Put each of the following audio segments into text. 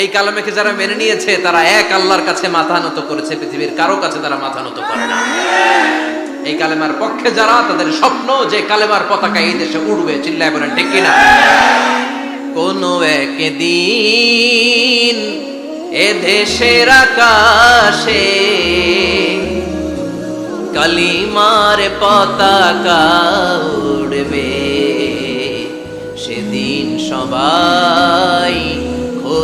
এই কালামেকে যারা মেনে নিয়েছে, তারা এক আল্লাহর কাছে মাথা নত করেছে, পৃথিবীর কারও কাছে তারা মাথা নত করে না। এই কালেমার পক্ষে যারা, তাদের স্বপ্ন যে কালেমার পতাকা এই দেশে উড়বে, চিল্লায় বলেন, ঠিক কিনা? কোনো একদিন এ দেশের আকাশে কালিমার পতাকা উড়বে। সেদিন সবাই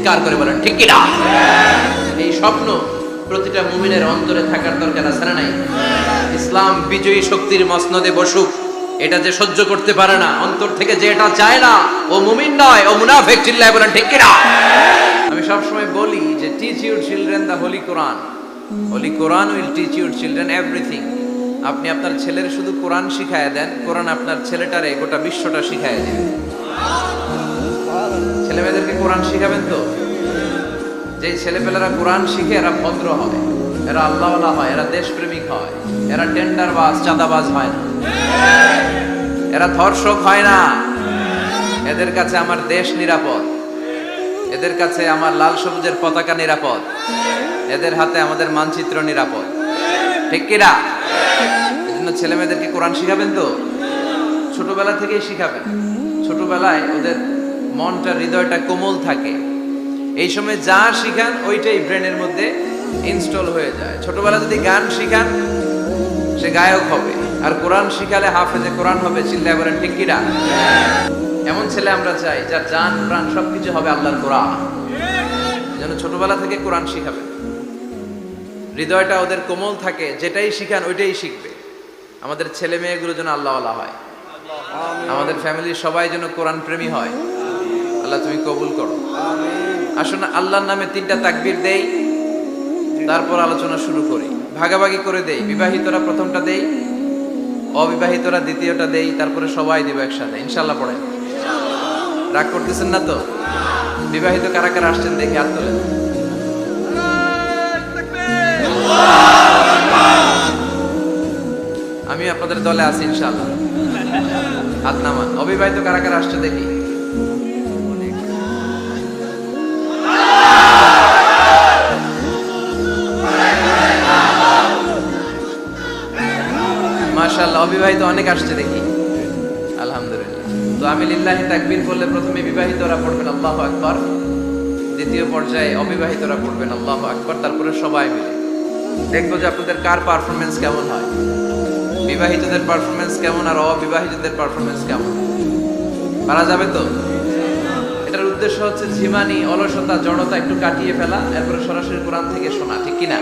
চিৎকার করে বলেন, ঠিক কিনা এই স্বপ্ন প্রতিটা মুমিনের অন্তরে থাকার দরকার আছে না নাই? ইসলাম বিজয়ী শক্তির মসনদে বসুক, এটা যে সহ্য করতে পারে না, অন্তর থেকে যে এটা চায় না, ও মুমিন নয়, ও মুনাফেক চিল্লায় বলেন, ঠিক কিনা আমি সবসময় বলি যে teach your children the holy Quran holy Quran will teach your children everything আপনি আপনার ছেলের শুধু কোরআন শিখায় দেন কোরআন আপনার ছেলেটারে গোটা বিশ্বটা শিখায় দেবে। ছেলে মেয়েদেরকে কোরআন শিখাবেন তো? যে ছেলেপেলেরা কোরআন শিখে এরা ভদ্র হয়, এরা আল্লাহওয়ালা হয়, এরা দেশপ্রেমিক হয়, এরা টেন্ডারবাজ, চাঁদাবাজ হয় না। এরা ধর্ষক হয় না। এদের কাছে আমার দেশ নিরাপদ। এদের কাছে আমার লাল সবুজের পতাকা নিরাপদ। এদের হাতে আমাদের মানচিত্র নিরাপদ। ঠিক কিনা এজন্য ছেলে মেয়েদেরকে কোরআন শিখাবেন তো? ছোটবেলা থেকেই শিখাবেন। ছোটবেলায় ওদের মনটা হৃদয়টা কোমল থাকে। এই সময় যা শিখান ওইটাই ব্রেনের মধ্যে ইনস্টল হয়ে যায়। ছোটবেলা যদি গান শিখান সে গায়ক হবে। আর কোরআন শিখালে হাফেজে কোরআন হবে চিল্লায় বলেন ঠিক কিনা এমন ছেলে আমরা চাই যার জান প্রাণ সবকিছু হবে আল্লাহর কোরআন। যেন ছোটবেলা থেকে কোরআন শিখাবে। হৃদয়টা ওদের কোমল থাকে যেটাই শিখান ওইটাই শিখবে। আমাদের ছেলে মেয়েগুলো যেন আল্লাহওয়ালা হয়। আমাদের ফ্যামিলির সবাই যেন কোরআন প্রেমী হয়। আল্লাহ তুমি কবুল করো। আসুন আল্লাহর নামে তিনটা তাকবির দেই, তারপর আলোচনা শুরু করি। ভাগাভাগি করে দেই, বিবাহিতরা প্রথমটা দেই, অবিবাহিতরা দ্বিতীয়টা দেই, তারপরে সবাই দিব একসাথে। ইনশাল্লাহ পড়ে রাগ করতেছেন না তো? বিবাহিত কারা কারা আসছেন দেখি হাত তোলেন। আমি আপনাদের দলে আছি ইনশাল্লাহ হাত নামান। অবিবাহিত কারা কারা আসছে দেখি। অবিবাহিত অনেক আসছে দেখি। আলহামদুলিল্লাহ। তো আমি লিল্লাহি তাকবীর বললে প্রথমে বিবাহিতরা পড়বেন আল্লাহু আকবার, দ্বিতীয় পর্যায়ে অবিবাহিতরা পড়বেন আল্লাহু আকবার, তারপরে সবাই মিলে। দেখব যে আপনাদের কার পারফরমেন্স কেমন হয়। বিবাহিতদের পারফরমেন্স কেমন আর অবিবাহিতদের পারফরমেন্স কেমন? পারা যাবে তো? এটার উদ্দেশ্য হচ্ছে ঝিমানি, অলসতা, জড়তা একটু কাটিয়ে ফেলা, এরপরে সরাসরি কোরআন থেকে শোনা, ঠিক কিনা?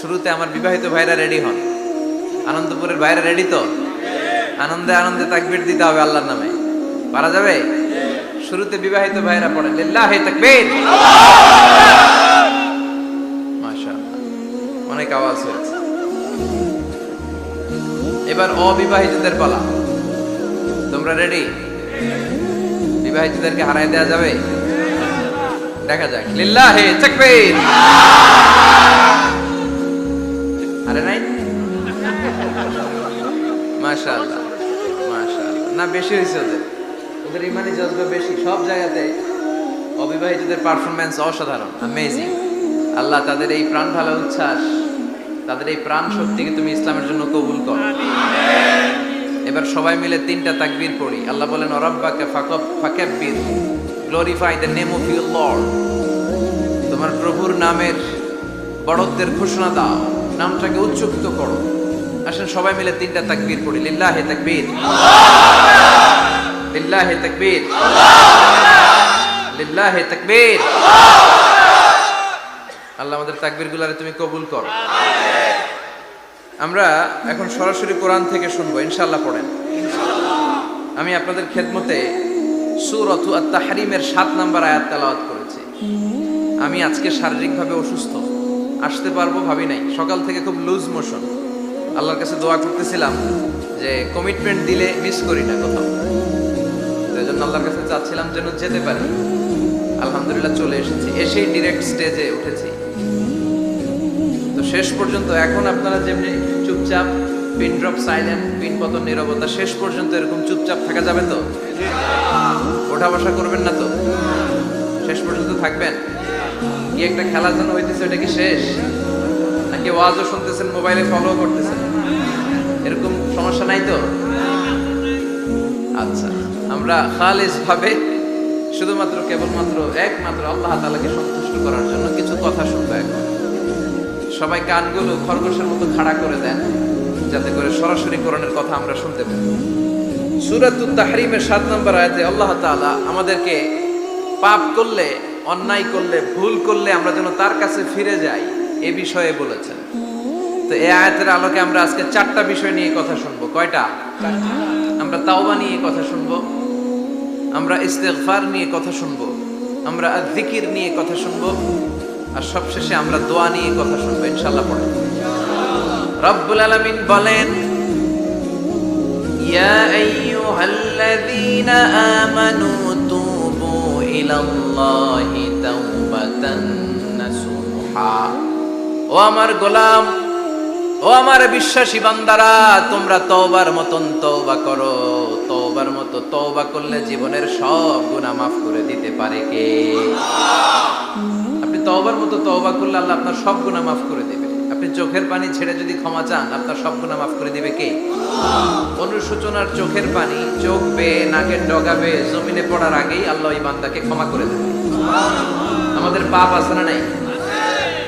শুরুতে আমার বিবাহিত ভাইরা রেডি হন। আনন্দপুরের বাইরে রেডি তো? আনন্দে আনন্দে তাকবীর দিতে হবে আল্লাহর নামে। পারা যাবে? শুরুতে বিবাহিত ভাইরা পড়েন লিল্লাহি তাকবীর! মাশাআল্লাহ, অনেক আওয়াজ হয়েছে। এবার অবিবাহিতদের পালা। তোমরা রেডি বিবাহিতদেরকে হারাই দেওয়া যাবে? দেখা যাক। লিল্লাহি তাকবীর! আরে নাই। মাশাআল্লাহ মাশাআল্লাহ। না বেশি হয়েছে ওদের। ওদের ইমানি জজবা বেশি সব জায়গাতে অবিবাহিতদের পারফরমেন্স অসাধারণ অ্যামেজিং আল্লাহ তাদের এই প্রাণ ভালো উচ্ছ্বাস তাদের এই প্রাণ শক্তিকে তুমি ইসলামের জন্য কবুল কর। এবার সবাই মিলে তিনটা তাকবীর পড়ি। আল্লাহ বলেন অরাব্বাকে ফাকাব ফাকাব্বির glorify the name of your lord তোমার প্রভুর নামের বড়ত্বের ঘোষণা দাও। নামটাকে উচ্চকিত করো। আসেন, সবাই মিলে তিনটা তাকবীর পড়ি। লিল্লাহি তাকবীর। লিল্লাহি তাকবীর। লিল্লাহি তাকবীর। আল্লাহ আমাদের তাকবীর গুলারে তুমি কবুল করো। আমরা এখন সরাসরি কোরআন থেকে শুনব, ইনশাআল্লাহ পড়েন। আমি আপনাদের খেদমতে সুরতু আত তাহরিমের সাত নাম্বার আয়াত তেলাওয়াত করেছি। আমি আজকে শারীরিকভাবে অসুস্থ। আসতে পারব ভাবি নাই। সকাল থেকে খুব লুজ মোশন। আল্লাহর কাছে দোয়া করতেছিলাম যে কমিটমেন্ট দিলে মিস করি না কোথাও। এই জন্য আল্লাহর কাছে চাচ্ছিলাম যেন যেতে পারি। আলহামদুলিল্লাহ চলে এসেছি। এসেই ডিরেক্ট স্টেজে উঠেছি। তো শেষ পর্যন্ত এখন আপনারা যেমনি চুপচাপ পিন ড্রপ সাইলেন্ট পিন পতন, নিরবতা, শেষ পর্যন্ত এরকম চুপচাপ থাকা যাবে তো? ওঠা বসা করবেন না তো? শেষ পর্যন্ত থাকবেন? কি একটা খেলার জন্য হইতেছে, ওটা কি শেষ? নাকি ওয়াজও শুনতেছেন, মোবাইলে ফলো করতেছেন। এরকম সমস্যা নাই তো? আচ্ছা আমরা খালিস ভাবে শুধুমাত্র কেবলমাত্র একমাত্র আল্লাহ তাআলাকে সন্তুষ্ট করার জন্য কিছু কথা শুনব এখন। সবাই কানগুলো খরগোশের মতো খাড়া করে দেন, যাতে করে সরাসরি করণের কথা আমরা শুনতে পাই। সুরাতুত তাহরিমের সাত নম্বর আয়াতে আল্লাহ তাআলা আমাদেরকে পাপ করলে, অন্যায় করলে, ভুল করলে আমরা যেন তার কাছে ফিরে যাই। এ বিষয়ে বলেছেন। তো এ আয়াতের আলোকে আমরা আজকে চারটা বিষয় নিয়ে কথা শুনব। কয়টা? আমরা তাওবা নিয়ে কথা শুনব। আমরা ইস্তেকফার নিয়ে কথা শুনব। আমরা জিকির নিয়ে কথা শুনব। আর সবশেষে আমরা দোয়া নিয়ে কথা শুনব ইনশাল্লাহ পড়ে রব্বুল আলামিন বলেন, ইয়া আইয়ুহাল্লাযীনা আমানু তুবু ইলাল্লাহি তাওবাতান নাসুহা। ও আমার গোলাম, ও আমার বিশ্বাসী বান্দারা, তোমরা তওবার মতন তওবা করো। তওবার মতো তওবা করলে জীবনের সব গুনাহ মাফ করে দিতে পারে কে? আপনি তওবার মতো তওবা করলে আল্লাহ আপনার সব গুনাহ মাফ করে দেবে। আপনি চোখের পানি ছেড়ে যদি ক্ষমা চান, আপনার সব গুনাহ মাফ করে দিবে কে? অনুশোচনার চোখের পানি, চোখ বেয়ে, নাকের ডগাবে জমিনে পড়ার আগেই আল্লাহ এই বান্দাকে ক্ষমা করে দেবে। আমাদের পাপ আছে না নাই?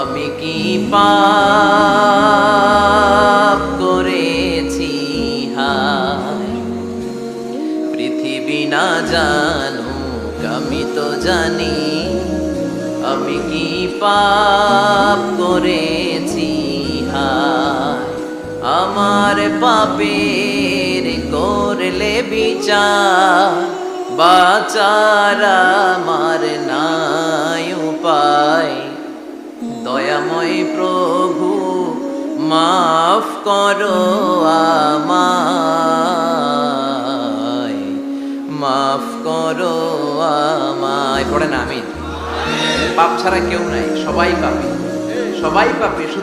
আমি কি পাপ করেছি? পৃথিবী না জানু আমি তো জানি। আমি কি পাপ করেছি? আমার পাপের করলে বিচার, বাচার আমার নাই উপায়। দয়াময় প্রভু, মাফ করো আমায়। মাফ করো আমায়। পড়ে না আমি পাপ ছাড়া কেউ নাই, সবাই পাপি। সবাই পাপি, শুধু